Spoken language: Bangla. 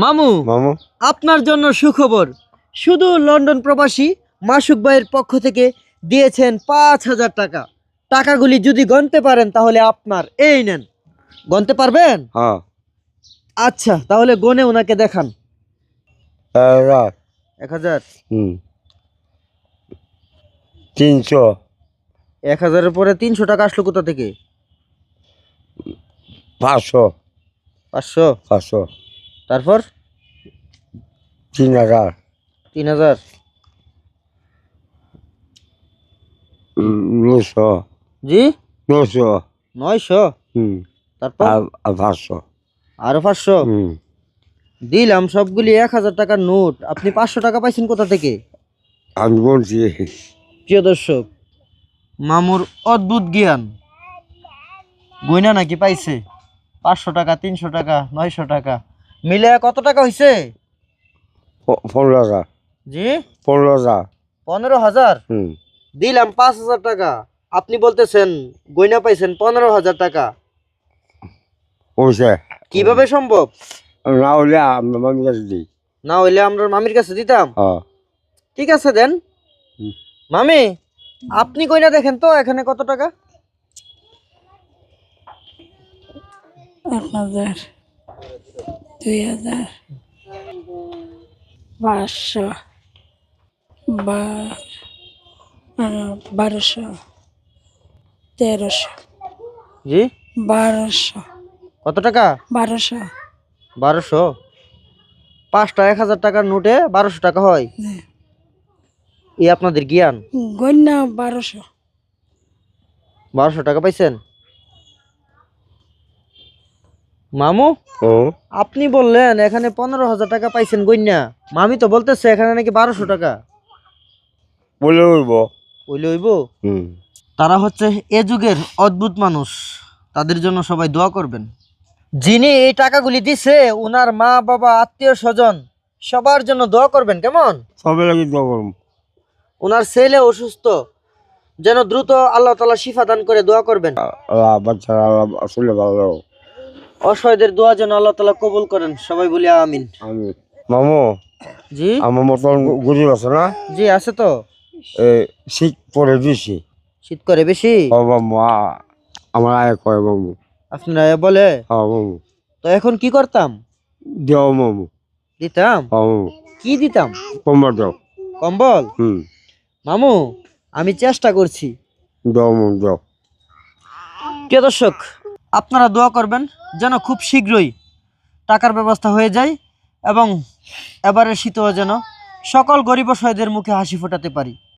মামু মামু। আপনার জন্য সুখবর। শুধু লন্ডন প্রবাসী মাসুক ভাইয়ের পক্ষ থেকে দিয়েছেন পাঁচ হাজার টাকা। টাকাগুলি যদি গণতে পারেন তাহলে আপনার এই নেন। গণতে পারবেন? হ্যাঁ। আচ্ছা তাহলে গনে ওনাকে দেখান। এক হাজার? হুম। তিনশো। এক হাজারের পরে তিনশো টাকা আসলো কোথা থেকে? পাঁচশো। পাঁচশো? পাঁচশো। তারপর? তিন হাজার। তিন হাজার। নশো জি? নশো নয়শো? হুম। তারপর? পাঁচশো। আরও পাঁচশো? হুম। দিলাম সবগুলি এক হাজার টাকার নোট। আপনি পাঁচশো টাকা পাইছেন কোথা থেকে? আমি বলছি। প্রিয় দর্শক মামুর অদ্ভুত জ্ঞান। গয়না নাকি পাইছে? পাঁচশো টাকা তিনশো টাকা নয়শো টাকা। মিলে কত টাকা হয়েছে পনেরো হাজার। জি? পনেরো হাজার। পনেরো হাজার? দিলাম পাঁচ হাজার টাকা। আপনি বলতেছেন গয়না পাইছেন পনেরো হাজার টাকা। ওইসে কীভাবে সম্ভব? না হলে আমার মামির কাছে দিই। না হইলে আমরা মামির কাছে দিতাম? হ্যাঁ ঠিক আছে দেন। হুম। মামি আপনি গয়না দেখেন তো এখানে কত টাকা? এক হাজার। দুই হাজার পাঁচশো বারোশো তেরোশো। জি? বারোশো। কত টাকা? বারোশো। বারোশো? পাঁচটা এক হাজার টাকার নোটে বারোশো টাকা হয়। এই আপনাদের জ্ঞান? গন্যা বারোশো। বারোশো টাকা পাইছেন? মামু ও। আপনি বললেন এখানে পনেরো হাজার টাকা পাইছেন গইনা মামি তো বলতেছে এখানে নাকি বারোশো টাকা। বলে উঠবো হইব? তারা হচ্ছে এ যুগের অদ্ভুত মানুষ। তাদের জন্য সবাই দোয়া করবেন। যিনি এই টাকাগুলি দিছে উনার মা বাবা আত্মীয় স্বজন সবার জন্য দোয়া করবেন কেমন? সবে লাগে তো করুন। ওনার ছেলে অসুস্থ যেন দ্রুত আল্লাহ তালা শিফা দান করে দোয়া করবেন। বাচ্চারা আসলে ভালো। অসহায়দের দোয়া যেন আল্লাহ তালা কবুল করেন। সবাই বলি আমিন। আমি মামু জি? আমার মতন গরিব আছে না? জি আছে তো। শীত পরে বেশি। শীত করে বেশি? ও মামু আমার আয় কয় মামু? আপনারা বলে? হ্যাঁ মামু। তো এখন কি করতাম? দেও মামু। দিতাম? কি দিতাম? কম্বল দাও। কম্বল? হুম। মামু আমি চেষ্টা করছি। দাও মামু দাও। প্রিয় দর্শক আপনারা দোয়া করবেন যেন খুব শীঘ্রই টাকার ব্যবস্থা হয়ে যায় এবং এবারের শীতও যেন সকল গরিব অসহায়দের মুখে হাসি ফোটাতে পারি।